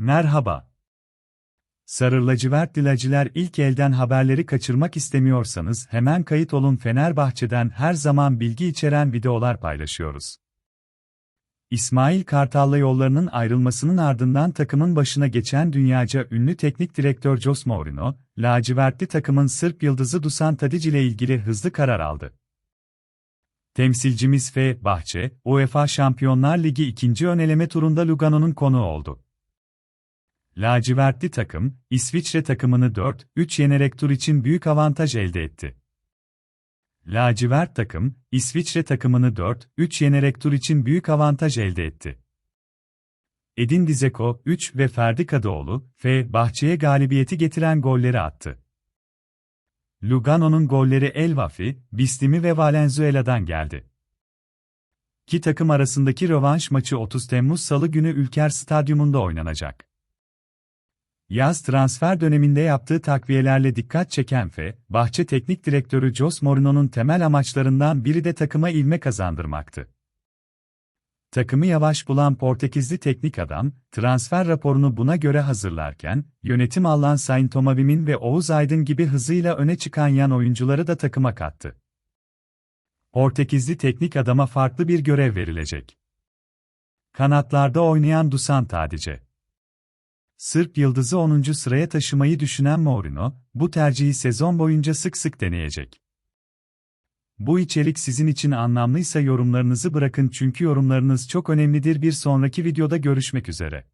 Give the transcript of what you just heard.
Merhaba. Sarı lacivert dilaciler ilk elden haberleri kaçırmak istemiyorsanız hemen kayıt olun Fenerbahçe'den her zaman bilgi içeren videolar paylaşıyoruz. İsmail Kartal'la yollarının ayrılmasının ardından takımın başına geçen dünyaca ünlü teknik direktör Jose Mourinho, lacivertli takımın Sırp yıldızı Dusan Tadic ile ilgili hızlı karar aldı. Temsilcimiz F. Bahçe, UEFA Şampiyonlar Ligi ikinci öneleme turunda Lugano'nun konuğu oldu. Lacivertli takım, İsviçre takımını 4-3 yenerek tur için büyük avantaj elde etti. Lacivert takım, İsviçre takımını 4-3 yenerek tur için büyük avantaj elde etti. Edin Dzeko, 3 ve Ferdi Kadıoğlu, F. Bahçe'ye galibiyeti getiren golleri attı. Lugano'nun golleri El Vafi, Bistimi ve Valenzuela'dan geldi. İki takım arasındaki rövanş maçı 30 Temmuz Salı günü Ülker Stadyumunda oynanacak. Yaz transfer döneminde yaptığı takviyelerle dikkat çeken F, Bahçe Teknik Direktörü Jose Mourinho'nun temel amaçlarından biri de takıma ilme kazandırmaktı. Takımı yavaş bulan Portekizli teknik adam, transfer raporunu buna göre hazırlarken, yönetim alan Saint Tomavim'in ve Oğuz Aydın gibi hızıyla öne çıkan yan oyuncuları da takıma kattı. Portekizli teknik adama farklı bir görev verilecek. Kanatlarda oynayan Dusan Tadice. Sırp yıldızı 10. sıraya taşımayı düşünen Mourinho, bu tercihi sezon boyunca sık sık deneyecek. Bu içerik sizin için anlamlıysa yorumlarınızı bırakın çünkü yorumlarınız çok önemlidir. Bir sonraki videoda görüşmek üzere.